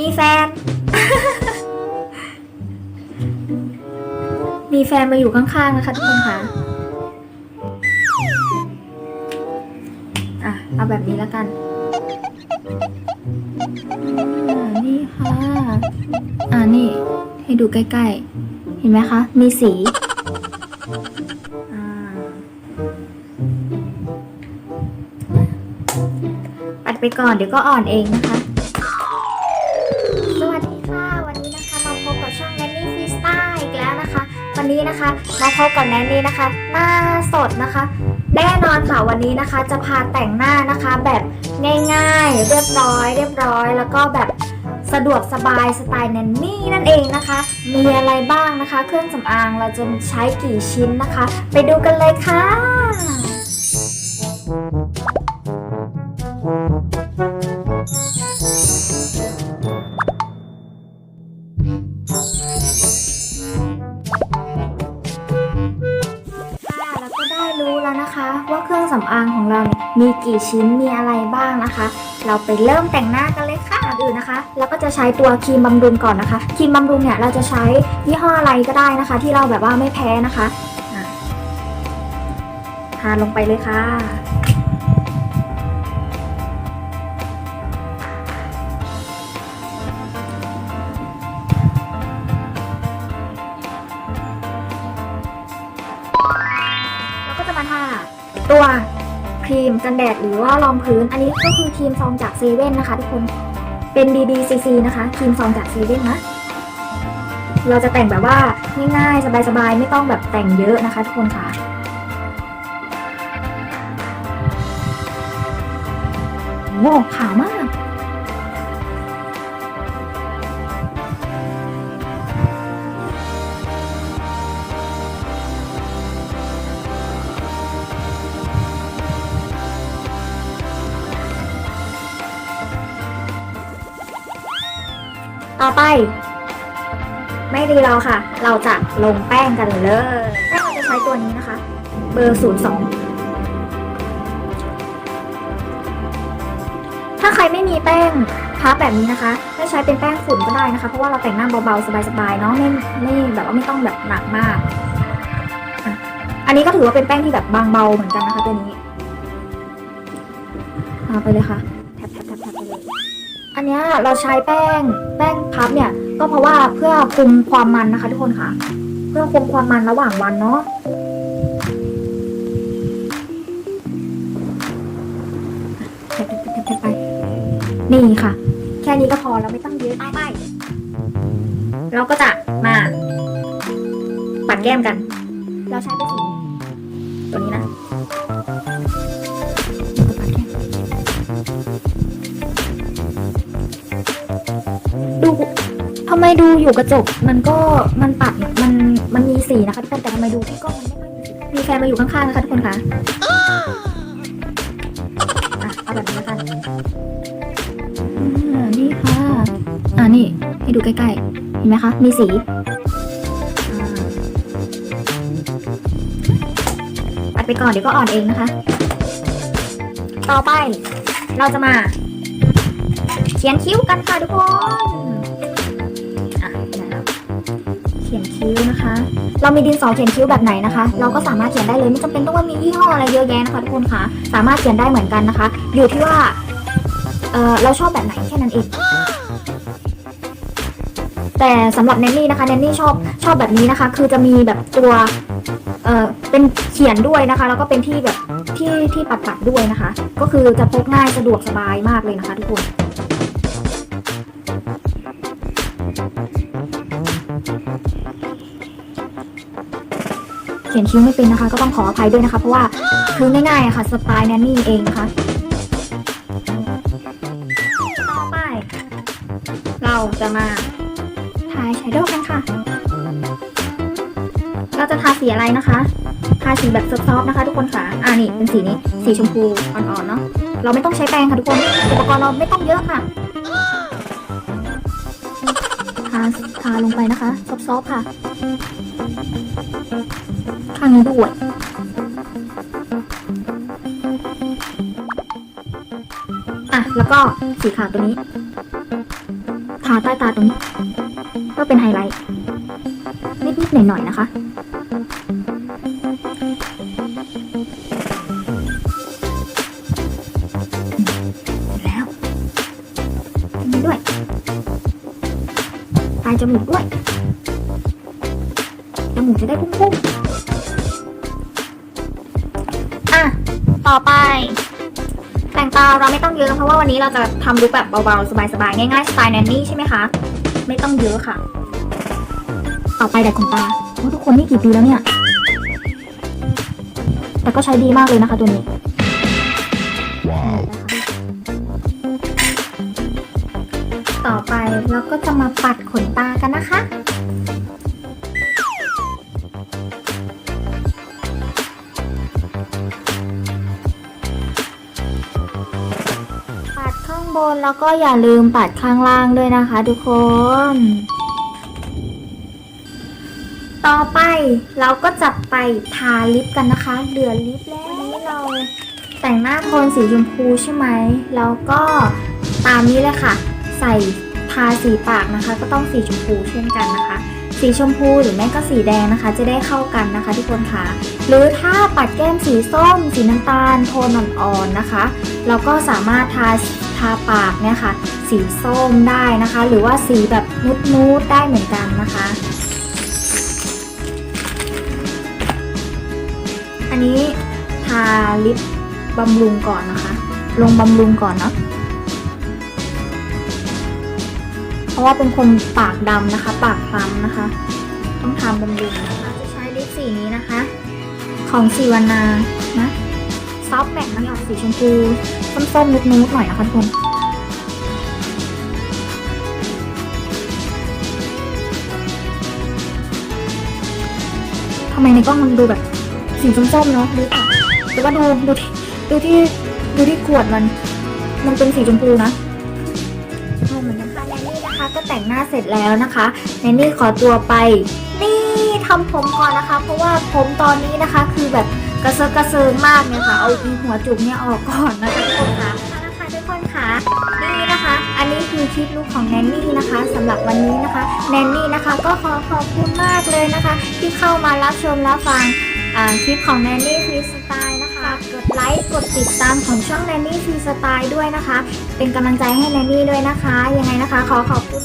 มีแฟน มีแฟนมาอยู่ข้างๆนะคะทุกคนคะอะ เอาแบบนี้แล้วกันนี่ค่ะ อ่านี่ ให้ดูใกล้ๆ เห็นไหมคะ มีสีอ่าปัดไปก่อนเดี๋ยวก็อ่อนเองนะคะ นี้นะคะ มาพบกับแนนนี่นะคะ หน้าสดนะคะ แน่นอนค่ะวันนี้นะคะ จะพาแต่งหน้านะคะแบบง่าย ๆ เรียบร้อย เรียบร้อย แล้วก็แบบสะดวกสบายสไตล์แนนนี่นั่นเองนะคะ มีอะไรบ้างนะคะ เครื่องสำอางเราจะใช้กี่ชิ้นนะคะ ไปดูกันเลยค่ะ กี่ชิ้นมีอะไรบ้างนะคะ เราไปเริ่มแต่งหน้ากันเลยค่ะอื่นนะคะ แล้วก็จะใช้ตัวครีมบำรุงก่อนนะคะครีมบำรุงเนี่ยเราจะใช้ยี่ห้ออะไรก็ได้นะคะ ที่เราแบบว่าไม่แพ้นะคะอะทาลงไปเลยค่ะ มกันแดดหรือว่ารองพื้น อันนี้ก็คือครีมซองจากเซเว่นนะคะทุกคน เป็น BBCC นะคะครีมซองจากเซเว่นนะ เราจะแต่งแบบว่าง่ายๆ สบายๆ ไม่ต้องแบบแต่งเยอะนะคะทุกคนค่ะโอ้ขาวมาก ต่อไป ไม่รีรอค่ะ เราจะลงแป้งกันเลยแป้งเราจะใช้ตัวนี้นะคะ เบอร์ 02 ถ้าใครไม่มีแป้งพับแบบนี้นะคะให้ใช้เป็นแป้งฝุ่นก็ได้นะคะ เพราะว่าเราแต่งหน้าเบาๆสบายๆเนาะไม่ไม่แบบว่าไม่ต้องแบบหนักมาก อันนี้ก็ถือว่าเป็นแป้งที่แบบบางเบาเหมือนกันนะคะตัวนี้เอาไปเลยค่ะ อันนี้เราใช้แป้งแป้งพับเนี่ย ก็เพราะว่าเพื่อคุมความมันนะคะทุกคนค่ะ เพื่อคุมความมันระหว่างวันเนาะไปนี่ค่ะ แค่นี้ก็พอแล้วไม่ต้องเยอะไปเราก็จะมาปัดแก้มกัน เราใช้เป็นสี ไมดูอยู่กระจกมันก็มันปัดมันมันมีสีนะคะทุกคนแต่ทำไมดูที่กล้องมันไม่มีมีแฟนมาอยู่ข้างๆนะคะทุกคนคะอะเอาแบบนี้แล้วกันอ่านี่ค่ะ อ่านี่ให้ดูใกล้ๆเห็นไหมคะ มีสีอ่าปัดไปก่อนเดี๋ยวก็อ่อนเองนะคะ ต่อไปเราจะมา เขียนคิ้วกันค่ะทุกคน ขียนคิ้วนะคะ เรามีดินสอเขียนคิ้วแบบไหนนะคะ เราก็สามารถเขียนได้เลยไม่จำเป็นต้องว่ามียี่ห้ออะไรเยอะแยะนะคะทุกคนคะสามารถเขียนได้เหมือนกันนะคะ อยู่ที่ว่าเออเราชอบแบบไหนแค่นั้นเองแต่สำหรับแนนนี่นะคะแนนนี่ชอบชอบแบบนี้นะคะ คือจะมีแบบตัวเออเป็นเขียนด้วยนะคะ แล้วก็เป็นที่แบบที่ที่ปัดปัดๆด้วยนะคะ ก็คือจะพกง่ายสะดวกสบายมากเลยนะคะ ทุกคน เขียนคิ้วไม่เป็นนะคะ ก็ต้องขออภัยด้วยนะคะ เพราะว่าคือง่ายๆค่ะสไตล์แนนนี่เองนะคะต่อไป เราจะมาทาแชโดว์กันค่ะ เราจะทาสีอะไรนะคะ ทาสีแบบซอฟๆนะคะ ทุกคนค่ะ อ่านี่เป็นสีนี้ สีชมพูอ่อนๆเนาะ เราไม่ต้องใช้แปรงค่ะทุกคน อุปกรณ์เราไม่ต้องเยอะค่ะ ทาทาลงไปนะคะ ซอฟๆค่ะ ข้างนี้ด้วย อะ แล้วก็สีขาวตัวนี้ ทาใต้ตาตรงนี้ ก็เป็นไฮไลท์ นิดๆหน่อยๆนะคะแล้วอันนี้ด้วยปลายจมูกด้วย จมูกจะได้พุ่งๆ ต่อไป แต่งตาเราไม่ต้องเยอะเพราะว่าวันนี้เราจะทำลุคแบบเบาๆ สบายๆ ง่ายๆ สไตล์แนนนี่ใช่ไหมคะ ไม่ต้องเยอะค่ะ ต่อไปแต่ขนตาโอ้ทุกคนนี่กี่ปีแล้วเนี่ย แต่ก็ใช้ดีมากเลยนะคะตัวนี้ Wow. ต่อไปเราก็จะมาปัดขนตา บนแล้วก็อย่าลืมปัดข้างล่างด้วยนะคะทุกคน ต่อไปเราก็จะไปทาลิปกันนะคะ เหลือลิปแล้ววันนี้เราแต่งหน้าโทนสีชมพูใช่ไหม แล้วก็ตามนี้เลยค่ะ ใส่ทาสีปากนะคะ ก็ต้องสีชมพูเช่นกันนะคะ สีชมพูหรือไม่ก็สีแดงนะคะ จะได้เข้ากันนะคะทุกคนค่ะหรือถ้าปัดแก้มสีส้ม สีน้ำตาลโทนอ่อนๆนะคะ เราก็สามารถทา ทาปากเนี่ยค่ะ สีส้มได้นะคะ หรือว่าสีแบบนูดๆได้เหมือนกันนะคะ อันนี้ทาลิปบำรุงก่อนนะคะ ลงบำรุงก่อนเนาะเพราะว่าเป็นคนปากดำนะคะ ปากคล้ำนะคะ ต้องทำบำรุงนะคะจะใช้ลิปสีนี้นะคะ ของสีวานา ซอฟแม็กมันออกสีชมพูส้มๆนุดๆหน่อยนะคะทุกคนทำไมในกล้องมันดูแบบสีส้มๆเนาะดูค่ะแต่ว่าดูดูที่ดูที่ดูที่ขวดมัน มันเป็นสีชมพูนะเอาเหมือนกันค่ะแนนนี่นะคะก็แต่งหน้าเสร็จแล้วนะคะแนนนี่ขอตัวไป นี่ทำผมก่อนนะคะ เพราะว่าผมตอนนี้นะคะคือแบบ กระเซาะกระเซิงมากเนี่ยค่ะ เอาอีหัวจุกเนี่ยออกก่อนนะคะทุกคนค่ะนะคะทุกคนค่ะนี่นะคะ อันนี้คือคลิปลูกของแนนนี่นะคะสำหรับวันนี้นะคะ แนนนี่นะคะก็ขอขอบคุณมากเลยนะคะ ที่เข้ามารับชมรับฟังคลิปของแนนนี่ฟรีสไตล์นะคะ กดไลค์ กดติดตามของช่องแนนนี่ฟรีสไตล์ด้วยนะคะ เป็นกำลังใจให้แนนนี่ด้วยนะคะ ยังไงนะคะ ขอขอบคุณ